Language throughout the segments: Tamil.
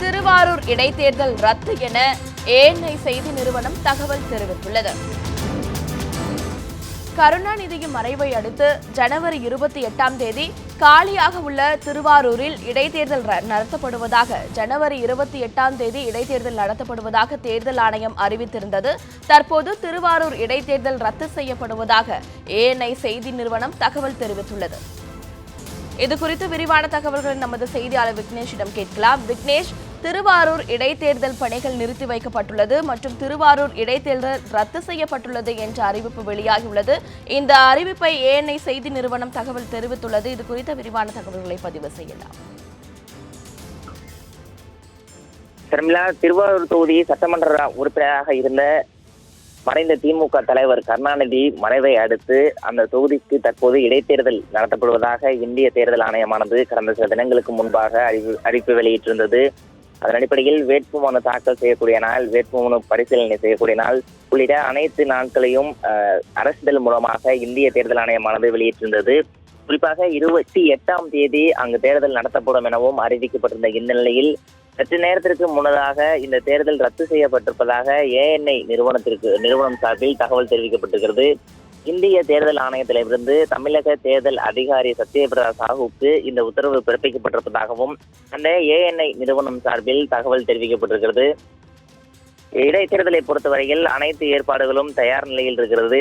திருவாரூர் இடைத்தேர்தல் ரத்து என ஏஎன்ஐ செய்தி நிறுவனம் தகவல் தெரிவித்துள்ளது. கருணாநிதியின் மறைவை அடுத்து ஜனவரி இருபத்தி எட்டாம் தேதி காலியாக உள்ள திருவாரூரில் இடைத்தேர்தல் ர- நடத்தப்படுவதாக ஜனவரி இருபத்தி எட்டாம் தேதி இடைத்தேர்தல் நடத்தப்படுவதாக தேர்தல் ஆணையம் அறிவித்திருந்தது. தற்போது திருவாரூர் இடைத்தேர்தல் ரத்து செய்யப்படுவதாக ஏஎன்ஐ செய்தி நிறுவனம் தகவல் தெரிவித்துள்ளது. இது குறித்து விரிவான தகவல்களை நமது செய்தியாளர் விக்னேஷிடம் கேட்கலாம். விக்னேஷ் திருவாரூர் இடைத்தேர்தல் பணிகள் நிறுத்தி வைக்கப்பட்டுள்ளது மற்றும் திருவாரூர் இடைத்தேர்தல் ரத்து செய்யப்பட்டுள்ளது என்ற அறிவிப்பு வெளியாகியுள்ளது. இந்த அறிவிப்பை ஏஎன்ஐ செய்தி நிறுவனம் தகவல் தெரிவித்துள்ளது. இது குறித்த விரிவான தகவல்களை பதிவு செய்யலாம். ஷர்மிளா திருவாரூர் தொகுதி சட்டமன்ற உறுப்பினராக இருந்த மறைந்த திமுக தலைவர் கருணாநிதி மறைவை அடுத்து அந்த தொகுதிக்கு தற்போது இடைத்தேர்தல் நடத்தப்படுவதாக இந்திய தேர்தல் ஆணையமானது கடந்த சில தினங்களுக்கு முன்பாக அறிவு அறிவிப்பு வெளியிட்டிருந்தது. அதன் அடிப்படையில் வேட்புமனு தாக்கல் செய்யக்கூடிய நாள் வேட்புமனு பரிசீலனை செய்யக்கூடிய நாள் உள்ளிட்ட அனைத்து நாட்களையும் அரசிதழ் மூலமாக இந்திய தேர்தல் ஆணையமானது வெளியிட்டிருந்தது. குறிப்பாக இருபத்தி எட்டாம் தேதி அங்கு தேர்தல் நடத்தப்படும் எனவும் அறிவிக்கப்பட்டிருந்த இந்த நிலையில் சற்று நேரத்திற்கு முன்னதாக இந்த தேர்தல் ரத்து செய்யப்பட்டிருப்பதாக ஏஎன்ஐ நிறுவனத்திற்கு நிறுவனம் சார்பில் தகவல் தெரிவிக்கப்பட்டிருக்கிறது. இந்திய தேர்தல் ஆணையத்திலிருந்து தமிழக தேர்தல் அதிகாரி சத்யபிரதா சாஹுக்கு இந்த உத்தரவு பிறப்பிக்கப்பட்டிருப்பதாகவும் அந்த ஏஎன்ஐ நிறுவனம் சார்பில் தகவல் தெரிவிக்கப்பட்டிருக்கிறது. இடைத்தேர்தலை பொறுத்தவரையில் அனைத்து ஏற்பாடுகளும் தயார் நிலையில் இருக்கிறது.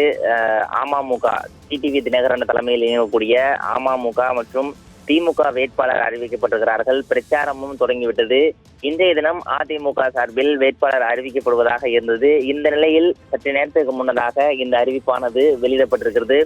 அமமுக டிடிவி தினகரன் தலைமையில் இயங்கக்கூடிய அமமுக மற்றும் திமுக வேட்பாளர் அறிவிக்கப்பட்டிருக்கிறார்கள். பிரச்சாரமும் தொடங்கிவிட்டது. இன்றைய தினம் அதிமுக சார்பில் வேட்பாளர் அறிவிக்கப்படுவதாக இருந்தது. இந்த நிலையில் சற்று நேரத்துக்கு முன்னதாக இந்த அறிவிப்பானது வெளியிடப்பட்டிருக்கிறது.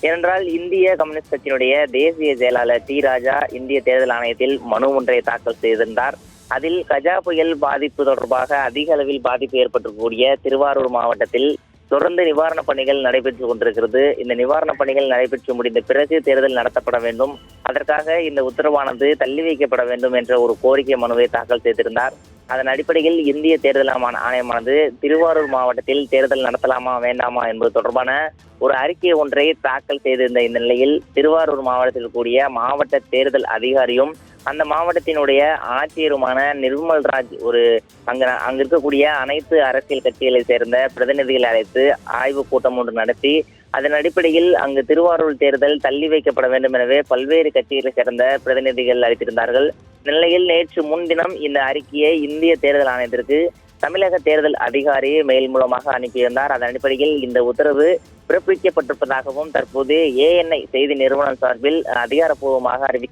ஏனென்றால் இந்திய கம்யூனிஸ்ட் கட்சியினுடைய தேசிய செயலாளர் டி ராஜா இந்திய தேர்தல் ஆணையத்தில் மனு ஒன்றை தாக்கல் செய்திருந்தார். அதில் கஜா புயல் பாதிப்பு தொடர்பாக அதிக அளவில் பாதிப்பு ஏற்பட்டிருக்கக்கூடிய திருவாரூர் மாவட்டத்தில் தொடர்ந்து நிவாரணப் பணிகள் நடைபெற்று கொண்டிருக்கிறது. இந்த நிவாரணப் பணிகள் நடைபெற்று முடிந்த பிறகு தேர்தல் நடத்தப்பட வேண்டும். அதற்காக இந்த உத்தரவானது தள்ளி வைக்கப்பட வேண்டும் என்ற ஒரு கோரிக்கை மனுவை தாக்கல் செய்திருந்தார். அதன் அடிப்படையில் இந்திய தேர்தல் ஆணையமானது திருவாரூர் மாவட்டத்தில் தேர்தல் நடத்தலாமா வேண்டாமா என்பது தொடர்பான ஒரு அறிக்கை ஒன்றை தாக்கல் செய்திருந்த இந்த நிலையில் திருவாரூர் மாவட்டத்தில் கூடிய மாவட்ட தேர்தல் அதிகாரியும் அந்த மாவட்டத்தினுடைய ஆட்சியருமான நிர்மல் ராஜ் ஒரு அங்க அங்க இருக்கக்கூடிய அனைத்து அரசியல் கட்சிகளை சேர்ந்த பிரதிநிதிகளை அழைத்து ஆய்வுக் கூட்டம் ஒன்று நடத்தி அதன் அடிப்படையில் அங்கு திருவாரூர் தேர்தல் தள்ளி வைக்கப்பட வேண்டும் எனவே பல்வேறு கட்சிகளை சேர்ந்த பிரதிநிதிகள் அளித்திருந்தார்கள் நிலையில் நேற்று முன்தினம் இந்த அறிக்கையை இந்திய தேர்தல் ஆணையத்திற்கு தமிழக தேர்தல் அதிகாரி மெயில் மூலமாக அனுப்பியிருந்தார். அதன் அடிப்படையில் இந்த உத்தரவு பிறப்பிக்கப்பட்டிருப்பதாகவும் தற்போது ஏஎன்ஐ செய்தி நிறுவனம் சார்பில் அதிகாரப்பூர்வமாக அறிவி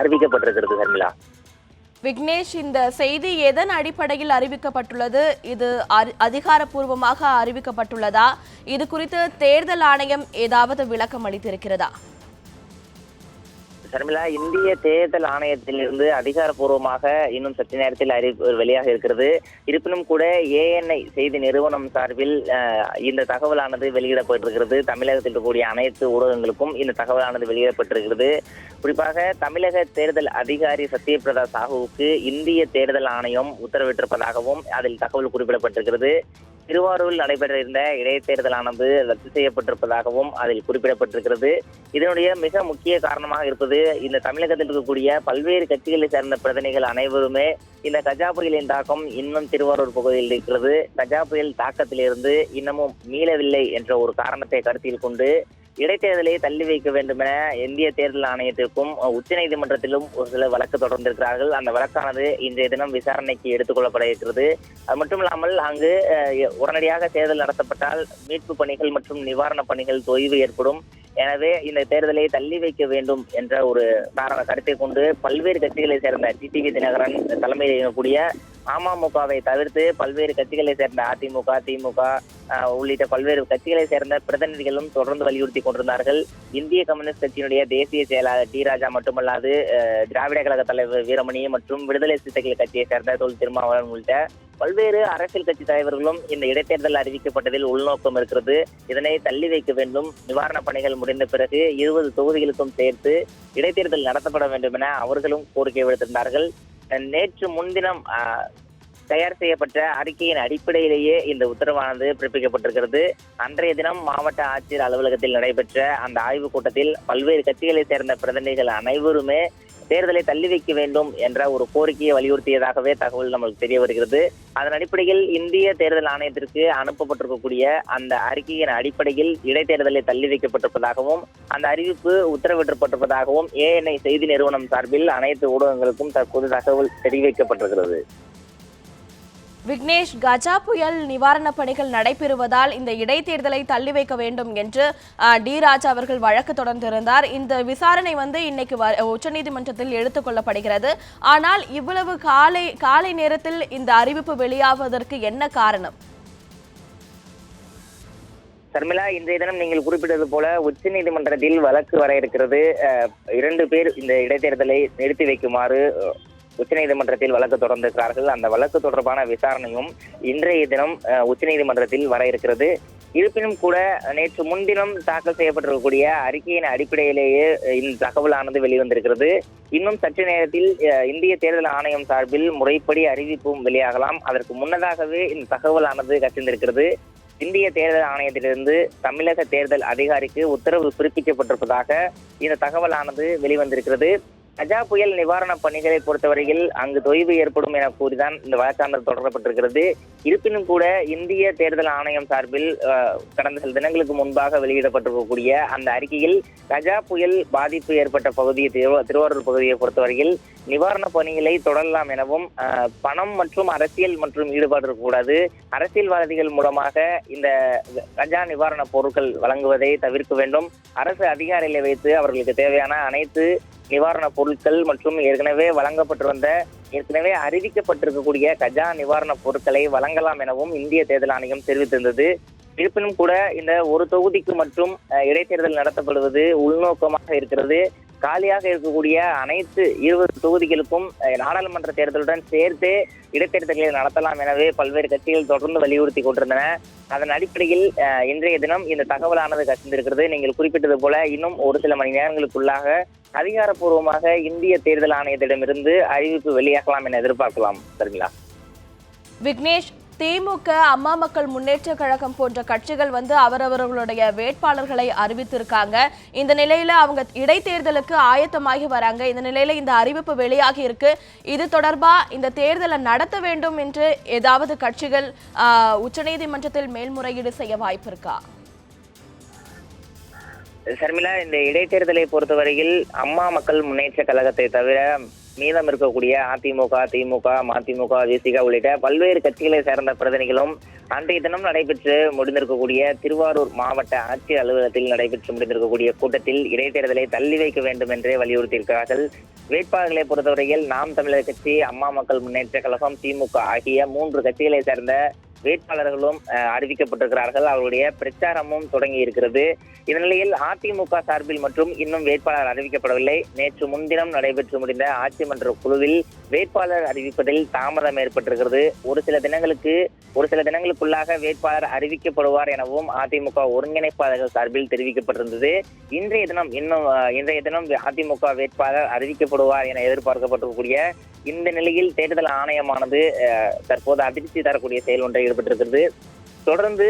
அறிவிக்கப்பட்டிருக்கிறது சர்மிளா. விக்னேஷ் இந்த செய்தி எதன் அடிப்படையில் அறிவிக்கப்பட்டுள்ளது? இது அதிகாரப்பூர்வமாக அறிவிக்கப்பட்டுள்ளதா? இது குறித்து தேர்தல் ஆணையம் ஏதாவது விளக்கம் அளித்திருக்கிறதா? சர்மிளா இந்திய தேர்தல் ஆணையத்திலிருந்து அதிகாரப்பூர்வமாக இன்னும் சற்று நேரத்தில் அறிவிப்பு வெளியாக இருக்கிறது. இருப்பினும் கூட ஏஎன்ஐ செய்தி நிறுவனம் சார்பில் இந்த தகவலானது வெளியிடப்பட்டிருக்கிறது தமிழகத்தில் இருக்கக்கூடிய அனைத்து ஊடகங்களுக்கும் இந்த தகவலானது வெளியிடப்பட்டிருக்கிறது. குறிப்பாக தமிழக தேர்தல் அதிகாரி சத்யபிரதா சாஹுவுக்கு இந்திய தேர்தல் ஆணையம் உத்தரவிட்டிருப்பதாகவும் அதில் தகவல் குறிப்பிடப்பட்டிருக்கிறது. திருவாரூரில் நடைபெற இருந்த இடைத்தேர்தலானது ரத்து செய்யப்பட்டிருப்பதாகவும் அதில் குறிப்பிடப்பட்டிருக்கிறது. இதனுடைய மிக முக்கிய காரணமாக இருப்பது இந்த தமிழகத்தில் இருக்கக்கூடிய பல்வேறு கட்சிகளை சேர்ந்த பிரதிநிதிகள் அனைவருமே இந்த கஜா புயலின் தாக்கம் இன்னும் திருவாரூர் பகுதியில் இருக்கிறது. கஜா புயல் தாக்கத்திலிருந்து இன்னமும் மீளவில்லை என்ற ஒரு காரணத்தை கருத்தில் கொண்டு இடைத்தேர்தலை தள்ளி வைக்க வேண்டும் என இந்திய தேர்தல் ஆணையத்திற்கும் உச்சநீதிமன்றத்திலும் ஒரு சில வழக்கு தொடர்ந்திருக்கிறார்கள். அந்த வழக்கானது இன்றைய தினம் விசாரணைக்கு எடுத்துக் கொள்ளப்பட இருக்கிறது. அது மட்டும் இல்லாமல் அங்கு உடனடியாக தேர்தல் நடத்தப்பட்டால் மீட்பு பணிகள் மற்றும் நிவாரணப் பணிகள் தொய்வு ஏற்படும். எனவே இந்த தேர்தலை தள்ளி வைக்க வேண்டும் என்ற ஒரு காரண கருத்தை கொண்டு பல்வேறு கட்சிகளை சேர்ந்த டிடிவி தினகரன் தலைமையில் இயங்கக்கூடிய அமமுகவை தவிர்த்து பல்வேறு கட்சிகளை சேர்ந்த அதிமுக திமுக உள்ளிட்ட பல்வேறு கட்சிகளை சேர்ந்த பிரதிநிதிகளும் தொடர்ந்து வலியுறுத்தி கொண்டிருந்தார்கள். இந்திய கம்யூனிஸ்ட் கட்சியினுடைய தேசிய செயலாளர் டி ராஜா மட்டுமல்லாது திராவிட கழக தலைவர் வீரமணி மற்றும் விடுதலை சிறுத்தைகள் கட்சியை சேர்ந்த தொல் திருமாவளவன் உள்ளிட்ட பல்வேறு அரசியல் கட்சி தலைவர்களும் இந்த இடைத்தேர்தல் அறிவிக்கப்பட்டதில் உள்நோக்கம் இருக்கிறது. இதனை தள்ளி வைக்க வேண்டும். நிவாரணப் பணிகள் முடிந்த பிறகு இருபது தொகுதிகளுக்கும் சேர்த்து இடைத்தேர்தல் நடத்தப்பட வேண்டும் என அவர்களும் கோரிக்கை விடுத்திருந்தார்கள். நேற்று முன்தினம் தயார் செய்யப்பட்ட அறிக்கையின் அடிப்படையிலேயே இந்த உத்தரவானது பிறப்பிக்கப்பட்டிருக்கிறது. அன்றைய தினம் மாவட்ட ஆட்சியர் அலுவலகத்தில் நடைபெற்ற அந்த ஆய்வுக் கூட்டத்தில் பல்வேறு கட்சிகளை சேர்ந்த பிரதிநிதிகள் அனைவருமே தேர்தலை தள்ளி வைக்க வேண்டும் என்ற ஒரு கோரிக்கையை வலியுறுத்தியதாகவே தகவல் நம்மளுக்கு தெரிய வருகிறது. அதன் அடிப்படையில் இந்திய தேர்தல் ஆணையத்திற்கு அனுப்பப்பட்டிருக்கக்கூடிய அந்த அறிக்கையின் அடிப்படையில் இடைத்தேர்தலை தள்ளி வைக்கப்பட்டிருப்பதாகவும் அந்த அறிவிப்பு உத்தரவிடப்பட்டிருப்பதாகவும் ஏஎன்ஐ செய்தி நிறுவனம் சார்பில் அனைத்து ஊடகங்களுக்கும் தற்போது தகவல் தெரிவிக்கப்பட்டிருக்கிறது. விக்னேஷ் கஜா புயல் நிவாரணப் பணிகள் நடைபெறுவதால் இந்த இடைத்தேர்தலை தள்ளி வைக்க வேண்டும் என்று அஹ், டி. ராஜா அவர்கள் வழக்கு தொடர்ந்திருந்தார். இந்த விசாரணை வந்து இன்னைக்கு வ- உச்சநீதிமன்றத்தில் எடுத்துக்கொள்ளப்படுகிறது ஆனால் இவ்வளவு காலை காலை நேரத்தில் இந்த அறிவிப்பு வெளியாவதற்கு என்ன காரணம்? சர்மிளா இன்றைய தினம் நீங்கள் குறிப்பிட்டது போல உச்சநீதிமன்றத்தில் வழக்கு வர இருக்கிறது. அஹ், இரண்டு பேர் இந்த இடைத்தேர்தலை நிறுத்தி வைக்குமாறு உச்சநீதிமன்றத்தில் வழக்கு தொடர்ந்திருக்கிறார்கள். அந்த வழக்கு தொடர்பான விசாரணையும் இன்றைய தினம் உச்சநீதிமன்றத்தில் வர இருக்கிறது. இருப்பினும் கூட நேற்று முன்தினம் தாக்கல் செய்யப்பட்டிருக்கக்கூடிய அறிக்கையின் அடிப்படையிலேயே இந்த தகவலானது வெளிவந்திருக்கிறது. இன்னும் சற்று நேரத்தில் அஹ், இந்திய தேர்தல் ஆணையம் சார்பில் முறைப்படி அறிவிப்பும் வெளியாகலாம். அதற்கு முன்னதாகவே இந்த தகவலானது கசிந்திருக்கிறது. இந்திய தேர்தல் ஆணையத்திலிருந்து தமிழக தேர்தல் அதிகாரிக்கு உத்தரவு பிறப்பிக்கப்பட்டிருப்பதாக இந்த தகவலானது வெளிவந்திருக்கிறது. கஜா புயல் நிவாரணப் பணிகளை பொறுத்தவரையில் அங்கு தொய்வு ஏற்படும் என கூறிதான் இந்த வழக்கானது தொடரப்பட்டிருக்கிறது. இருப்பினும் கூட இந்திய தேர்தல் ஆணையம் சார்பில் கடந்த சில தினங்களுக்கு முன்பாக வெளியிடப்பட்டிருக்கக்கூடிய அந்த அறிக்கையில் கஜா புயல் பாதிப்பு ஏற்பட்ட பகுதி திருவாரூர் பகுதியை பொறுத்தவரையில் நிவாரணப் பணிகளை தொடரலாம் எனவும் பணம் மற்றும் அரசியல் மற்றும் ஈடுபாடு இருக்கக்கூடாது. அரசியல்வாதிகள் மூலமாக இந்த கஜா நிவாரணப் பொருட்கள் வழங்குவதை தவிர்க்க வேண்டும். அரசு அதிகாரிகளை வைத்து அவர்களுக்கு தேவையான அனைத்து நிவாரணப் பொருட்கள் மற்றும் ஏற்கனவே வழங்கப்பட்டு வந்த ஏற்கனவே அறிவிக்கப்பட்டிருக்கக்கூடிய கஜா நிவாரணப் பொருட்களை வழங்கலாம் எனவும் இந்திய தேர்தல் ஆணையம் தெரிவித்திருந்தது. இருப்பினும் கூட இந்த ஒரு தொகுதிக்கு மட்டும் இடைத்தேர்தல் நடத்தப்படுவது உள்நோக்கமாக இருக்கிறது. காலியாக இருக்கக்கூடிய அனைத்து இருபது தொகுதிகளுக்கும் நாடாளுமன்ற தேர்தலுடன் சேர்த்தே இடைத்தேர்தல்களை நடத்தலாம் எனவே பல்வேறு கட்சிகள் தொடர்ந்து வலியுறுத்தி கொண்டிருந்தன. அதன் அடிப்படையில் அஹ், இன்றைய தினம் இந்த தகவலானது கசிந்திருக்கிறது. நீங்கள் குறிப்பிட்டது போல இன்னும் ஒரு சில மணி நேரங்களுக்குள்ளாக அதிகாரப்பூர்வமாக இந்திய தேர்தல் ஆணையத்திடமிருந்து அறிவிப்பு வெளியாகலாம் என எதிர்பார்க்கலாம். சரிங்களா? விக்னேஷ் திமுக அம்மா மக்கள் முன்னேற்ற கழகம் போன்ற கட்சிகள் வந்து அவரவர்களுடைய வேட்பாளர்களை அறிவித்திருக்காங்க. இந்த நிலையில அவங்க இடைத்தேர்தலுக்கு ஆயத்தமாகி வராங்க. இந்த நிலையில இந்த அறிவிப்பு வெளியாகி இருக்கு. இது தொடர்பா இந்த தேர்தலை நடத்த வேண்டும் என்று ஏதாவது கட்சிகள் ஆஹ், உச்சநீதிமன்றத்தில் மேல்முறையீடு செய்ய வாய்ப்பு இருக்கா சர்மிளா இந்த இடைத்தேர்தலை பொறுத்தவரையில் அம்மா மக்கள் முன்னேற்ற கழகத்தை தவிர மீதம் இருக்கக்கூடிய அதிமுக திமுக மதிமுக விசிக உள்ளிட்ட பல்வேறு கட்சிகளை சேர்ந்த பிரதிநிதிகளும் அன்றைய தினம் நடைபெற்று முடிந்திருக்கக்கூடிய திருவாரூர் மாவட்ட ஆட்சியர் அலுவலகத்தில் நடைபெற்று முடிந்திருக்கக்கூடிய கூட்டத்தில் இடைத்தேர்தலை தள்ளி வைக்க வேண்டும் என்றே வலியுறுத்தியிருக்கிறார்கள். வேட்பாளர்களை பொறுத்தவரையில் நாம் தமிழர் கட்சி அம்மா மக்கள் முன்னேற்ற கழகம் திமுக ஆகிய மூன்று கட்சிகளை சேர்ந்த வேட்பாளர்களும் அறிவிக்கப்பட்டிருக்கிறார்கள். அவருடைய பிரச்சாரமும் தொடங்கி இருக்கிறது. இந்த நிலையில் அதிமுக சார்பில் மற்றும் இன்னும் வேட்பாளர் அறிவிக்கப்படவில்லை. நேற்று முன்தினம் நடைபெற்று முடிந்த ஆட்சி மன்ற குழுவில் வேட்பாளர் அறிவிப்பதில் தாமதம் ஏற்பட்டிருக்கிறது. ஒரு சில தினங்களுக்கு ஒரு சில தினங்களுக்குள்ளாக வேட்பாளர் அறிவிக்கப்படுவார் எனவும் அதிமுக ஒருங்கிணைப்பாளர்கள் சார்பில் தெரிவிக்கப்பட்டிருந்தது. இன்றைய தினம் இன்னும் இன்றைய தினம் அதிமுக வேட்பாளர் அறிவிக்கப்படுவார் என எதிர்பார்க்கப்பட்டிருக்கக்கூடிய இந்த நிலையில் தேர்தல் ஆணையமானது அஹ், தற்போது அதிர்ச்சி தரக்கூடிய செயல் ஒன்றை ஈடுபட்டிருக்கிறது. தொடர்ந்து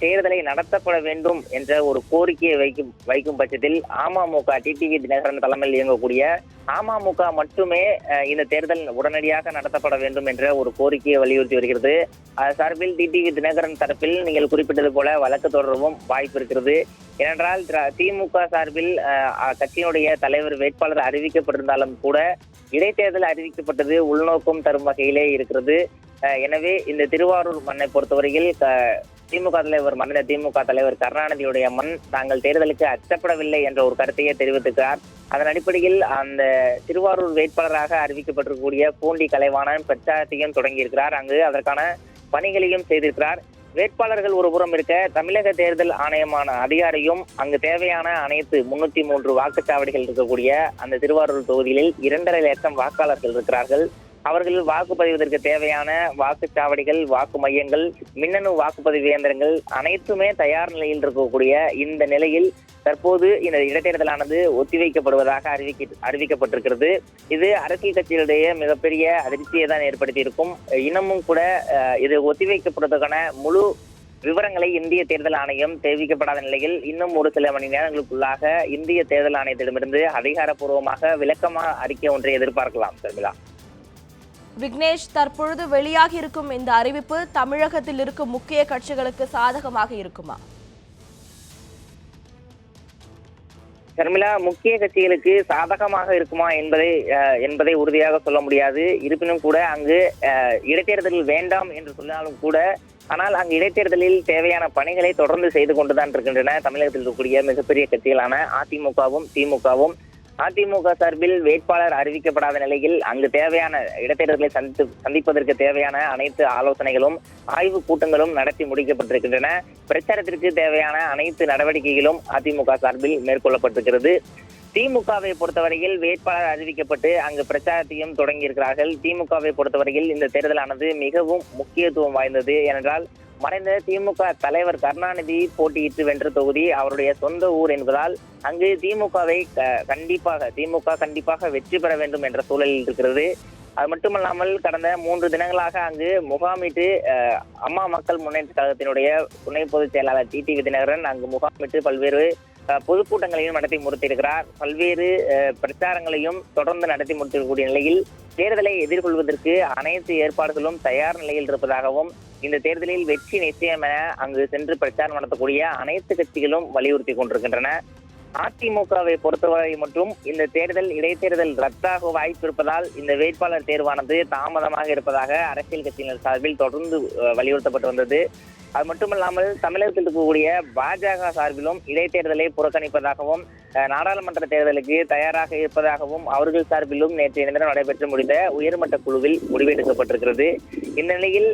தேர்தலை நடத்தப்பட வேண்டும் என்ற ஒரு கோரிக்கையை வைக்கும் வைக்கும் பட்சத்தில் அமமுக டிடிவி தினகரன் தலைமையில் இயங்கக்கூடிய அமமுக மட்டுமே இந்த தேர்தல் உடனடியாக நடத்தப்பட வேண்டும் என்ற ஒரு கோரிக்கையை வலியுறுத்தி வருகிறது. அது சார்பில் டிடிவி தினகரன் தரப்பில் நீங்கள் குறிப்பிட்டது போல வழக்கு தொடரவும் வாய்ப்பு இருக்கிறது. ஏனென்றால் திமுக சார்பில் கட்சியினுடைய தலைவர் வேட்பாளர் அறிவிக்கப்பட்டிருந்தாலும் கூட இடைத்தேர்தல் அறிவிக்கப்பட்டது உள்நோக்கம் தரும் வகையிலே இருக்கிறது. எனவே இந்த திருவாரூர் மண்ணை பொறுத்தவரையில் க- திமுக தலைவர் மன்னித திமுக தலைவர் கருணாநிதியுடைய மண் தாங்கள் தேர்தலுக்கு அச்சப்படவில்லை என்ற ஒரு கருத்தையே தெரிவித்திருக்கிறார் அதன் அடிப்படையில் அந்த திருவாரூர் வேட்பாளராக அறிவிக்கப்பட்டிருக்கக்கூடிய பூண்டி கலைவாணன் பிரச்சாரத்தையும் தொடங்கியிருக்கிறார். அங்கு அதற்கான பணிகளையும் செய்திருக்கிறார். வேட்பாளர்கள் ஒரு புறம் இருக்க தமிழக தேர்தல் ஆணையமான அதிகாரியும் அங்கு தேவையான அனைத்து முன்னூத்தி மூன்று வாக்குச்சாவடிகள் இருக்கக்கூடிய அந்த திருவாரூர் தொகுதியில் இரண்டரை லட்சம் வாக்காளர்கள் இருக்கிறார்கள். அவர்கள் வாக்குப்பதிவதற்கு தேவையான வாக்குச்சாவடிகள் வாக்கு மையங்கள் மின்னணு வாக்குப்பதிவு இயந்திரங்கள் அனைத்துமே தயார் நிலையில் இருக்கக்கூடிய இந்த நிலையில் தற்போது இந்த இடைத்தேர்தலானது ஒத்திவைக்கப்படுவதாக அறிவிக்க அறிவிக்கப்பட்டிருக்கிறது. இது அரசியல் கட்சிகளிடையே மிகப்பெரிய அதிர்ச்சியை தான் ஏற்படுத்தி இருக்கும் இன்னமும் கூட இது ஒத்திவைக்கப்படுவதற்கான முழு விவரங்களை இந்திய தேர்தல் ஆணையம் தெரிவிக்கப்படாத நிலையில் இன்னும் ஒரு சில மணி நேரங்களுக்குள்ளாக இந்திய தேர்தல் ஆணையத்திடமிருந்து அதிகாரப்பூர்வமாக விளக்கமாக அறிக்கை ஒன்றை எதிர்பார்க்கலாம் சர்மிளா. விக்னேஷ் தற்பொழுது வெளியாகி இருக்கும் இந்த அறிவிப்பு தமிழகத்தில் இருக்கும் முக்கிய கட்சிகளுக்கு சாதகமாக இருக்குமா? ஷர்மிளா முக்கிய கட்சிகளுக்கு சாதகமாக இருக்குமா என்பதை அஹ், என்பதை உறுதியாக சொல்ல முடியாது. இருப்பினும் கூட அங்கு அஹ், இடைத்தேர்தல் வேண்டாம் என்று சொன்னாலும் கூட ஆனால் அங்கு இடைத்தேர்தலில் தேவையான பணிகளை தொடர்ந்து செய்து கொண்டுதான் இருக்கின்றன. தமிழகத்தில் இருக்கக்கூடிய மிகப்பெரிய கட்சிகளான அதிமுகவும் திமுகவும் அதிமுக சார்பில் வேட்பாளர் அறிவிக்கப்படாத நிலையில் அங்கு தேவையான இடைத்தேர்தலை சந்தித்து சந்திப்பதற்கு தேவையான அனைத்து ஆலோசனைகளும் ஆய்வுக் கூட்டங்களும் நடத்தி முடிக்கப்பட்டிருக்கின்றன. பிரச்சாரத்திற்கு தேவையான அனைத்து நடவடிக்கைகளும் அதிமுக சார்பில் மேற்கொள்ளப்பட்டிருக்கிறது. திமுகவை பொறுத்தவரையில் வேட்பாளர் அறிவிக்கப்பட்டு அங்கு பிரச்சாரத்தையும் தொடங்கியிருக்கிறார்கள். திமுகவை பொறுத்தவரையில் இந்த தேர்தலானது மிகவும் முக்கியத்துவம் வாய்ந்தது. ஏனென்றால் மறைந்த திமுக தலைவர் கருணாநிதி போட்டியிட்டு வென்ற தொகுதி அவருடைய சொந்த ஊர் என்பதால் அங்கு திமுகவை க- கண்டிப்பாக திமுக கண்டிப்பாக வெற்றி பெற வேண்டும் என்ற சூழலில் இருக்கிறது. அது மட்டுமல்லாமல் கடந்த மூன்று தினங்களாக அங்கு முகாமிட்டு அம்மா மக்கள் முன்னேற்ற கழகத்தினுடைய துணை பொதுச் செயலாளர் டி. டி. விதிநகரன் அங்கு முகாமிட்டு பல்வேறு பொதுக்கூட்டங்களையும் நடத்தி முடித்திருக்கிறார். பல்வேறு பிரச்சாரங்களையும் தொடர்ந்து நடத்தி முடித்திருக்கக்கூடிய நிலையில் தேர்தலை எதிர்கொள்வதற்கு அனைத்து ஏற்பாடுகளும் தயார் நிலையில் இருப்பதாகவும் இந்த தேர்தலில் வெற்றி நிச்சயம் என அங்கு சென்று பிரச்சாரம் நடத்தக்கூடிய அனைத்து கட்சிகளும் வலியுறுத்தி கொண்டிருக்கின்றன. அதிமுகவை பொறுத்தவரை மட்டும் இந்த தேர்தல் இடைத்தேர்தல் ரத்தாக வாய்ப்பு இருப்பதால் இந்த வேட்பாளர் தேர்வானது தாமதமாக இருப்பதாக அரசியல் கட்சியினர் சார்பில் தொடர்ந்து வலியுறுத்தப்பட்டு வந்தது. அது மட்டுமல்லாமல் தமிழகத்தில் இருக்கக்கூடிய பாஜக சார்பிலும் இடைத்தேர்தலை புறக்கணிப்பதாகவும் அஹ், நாடாளுமன்ற தேர்தலுக்கு தயாராக இருப்பதாகவும் அவர்கள் சார்பிலும் நேற்று தினம் நடைபெற்று முடிந்த உயர்மட்ட குழுவில் முடிவெடுக்கப்பட்டிருக்கிறது இந்த நிலையில்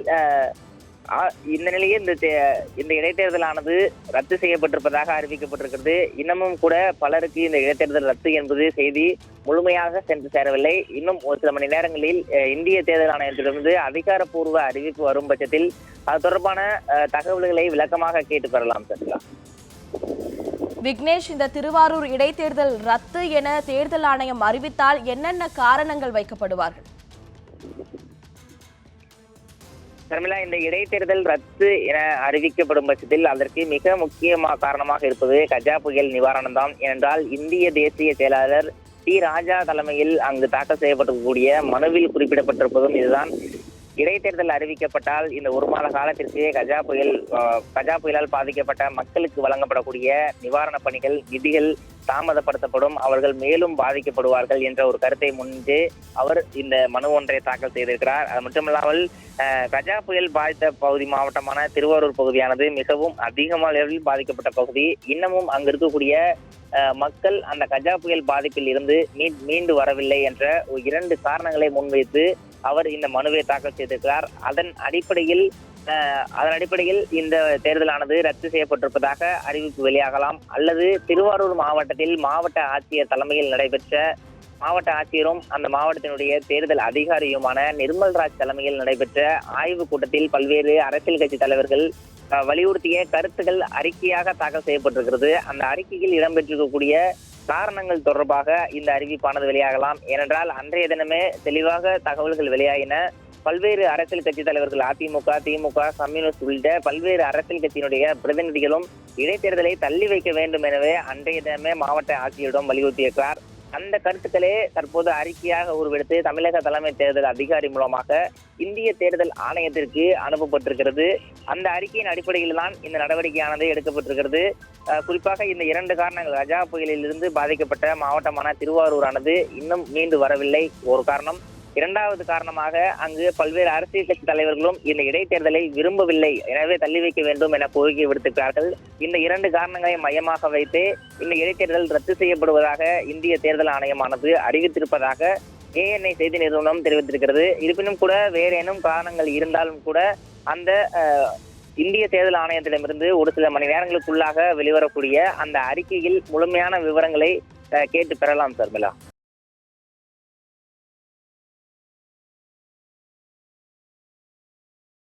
இந்த நிலையில் இந்த தே- இந்த இடைத்தேர்தலானது ரத்து செய்யப்பட்டிருப்பதாக அறிவிக்கப்பட்டிருக்கிறது. இன்னமும் கூட பலருக்கு இந்த இடைத்தேர்தல் ரத்து என்பது செய்தி முழுமையாக சென்று சேரவில்லை. இன்னும் ஒரு சில மணி நேரங்களில் இந்திய தேர்தல் ஆணையத்திலிருந்து அதிகாரப்பூர்வ அறிவிப்பு வரும் பட்சத்தில் அது தொடர்பான அஹ், தகவல்களை விளக்கமாக கேட்டு பெறலாம் சரிங்களா விக்னேஷ் இந்த திருவாரூர் இடைத்தேர்தல் ரத்து என தேர்தல் ஆணையம் அறிவித்தால் என்னென்ன காரணங்கள் வைக்கப்படுவார்கள்? சர்மிளா இந்த இடைத்தேர்தல் ரத்து என அறிவிக்கப்படும் பட்சத்தில் அதற்கு மிக முக்கியமா காரணமாக இருப்பது கஜா புயல் நிவாரணம் தான் ஏனென்றால் இந்திய தேசிய செயலாளர் டி. ராஜா தலைமையில் அங்கு தாக்கல் செய்யப்பட்டிருக்கக்கூடிய மனுவில் குறிப்பிடப்பட்டிருப்பதும் இதுதான். இடைத்தேர்தல் அறிவிக்கப்பட்டால் இந்த ஒரு மாத காலத்திற்கு கஜா புயல் கஜா புயலால் பாதிக்கப்பட்ட மக்களுக்கு வழங்கப்படக்கூடிய நிவாரணப் பணிகள் நிதிகள் தாமதப்படுத்தப்படும். அவர்கள் மேலும் பாதிக்கப்படுவார்கள் என்ற ஒரு கருத்தை முன்னிட்டு அவர் இந்த மனு ஒன்றை தாக்கல் செய்திருக்கிறார். அது மட்டுமில்லாமல் கஜா புயல் பாதித்த பகுதி மாவட்டமான திருவாரூர் பகுதியானது மிகவும் அதிகமான அளவில் பாதிக்கப்பட்ட பகுதி. இன்னமும் அங்கு இருக்கக்கூடிய மக்கள் அந்த கஜா புயல் பாதிப்பில் இருந்து மீண்டு வரவில்லை என்ற ஒரு இரண்டு காரணங்களை முன்வைத்து அவர் இந்த மனுவை தாக்கல் செய்திருக்கிறார். அதன் அடிப்படையில் அதன் அடிப்படையில் இந்த தேர்தலானது ரத்து செய்யப்பட்டிருப்பதாக அறிவிப்பு வெளியாகலாம். அல்லது திருவாரூர் மாவட்டத்தில் மாவட்ட ஆட்சியர் தலைமையில் நடைபெற்ற மாவட்ட ஆட்சியரும் அந்த மாவட்டத்தினுடைய தேர்தல் அதிகாரியுமான நிர்மல்ராஜ் தலைமையில் நடைபெற்ற ஆய்வுக் கூட்டத்தில் பல்வேறு அரசியல் கட்சி தலைவர்கள் வலியுறுத்திய கருத்துக்கள் அறிக்கையாக தாக்கல் செய்யப்பட்டிருக்கிறது. அந்த அறிக்கையில் இடம்பெற்றிருக்கக்கூடிய காரணங்கள் தொடர்பாக இந்த அறிவிப்பானது வெளியாகலாம். ஏனென்றால் அன்றைய தினமே தெளிவாக தகவல்கள் வெளியாகின. பல்வேறு அரசியல் கட்சி தலைவர்கள் அதிமுக திமுக கம்யூனிஸ்ட் உள்ளிட்ட பல்வேறு அரசியல் கட்சியினுடைய பிரதிநிதிகளும் இடைத்தேர்தலை தள்ளி வைக்க வேண்டும் எனவே அன்றைய தினமே மாவட்ட ஆட்சியரிடம் வலியுறுத்தியிருக்கிறார். அந்த கருத்துக்களே தற்போது அறிக்கையாக உருவெடுத்து தமிழக தலைமை தேர்தல் அதிகாரி மூலமாக இந்திய தேர்தல் ஆணையத்திற்கு அனுப்பப்பட்டிருக்கிறது. அந்த அறிக்கையின் அடிப்படையில் தான் இந்த நடவடிக்கையானது எடுக்கப்பட்டிருக்கிறது. குறிப்பாக இந்த இரண்டு காரணங்கள் கஜா புயலிலிருந்து பாதிக்கப்பட்ட மாவட்டமான திருவாரூரானது இன்னும் மீண்டு வரவில்லை. ஒரு காரணம் இரண்டாவது காரணமாக அங்கு பல்வேறு அரசியல் கட்சி தலைவர்களும் இந்த இடைத்தேர்தலை விரும்பவில்லை. எனவே தள்ளி வைக்க வேண்டும் என கோரிக்கை விடுத்திருக்கிறார்கள். இந்த இரண்டு காரணங்களை மையமாக வைத்து இந்த இடைத்தேர்தல் ரத்து செய்யப்படுவதாக இந்திய தேர்தல் ஆணையமானது அறிவித்திருப்பதாக ஏஎன்ஐ செய்தி நிறுவனம் தெரிவித்திருக்கிறது. இருப்பினும் கூட வேறேனும் காரணங்கள் இருந்தாலும் கூட அந்த இந்திய தேர்தல் ஆணையத்திடமிருந்து ஒரு சில மணி நேரங்களுக்குள்ளாக வெளிவரக்கூடிய அந்த அறிக்கையில் முழுமையான விவரங்களை கேட்டு பெறலாம் சர்மிளா.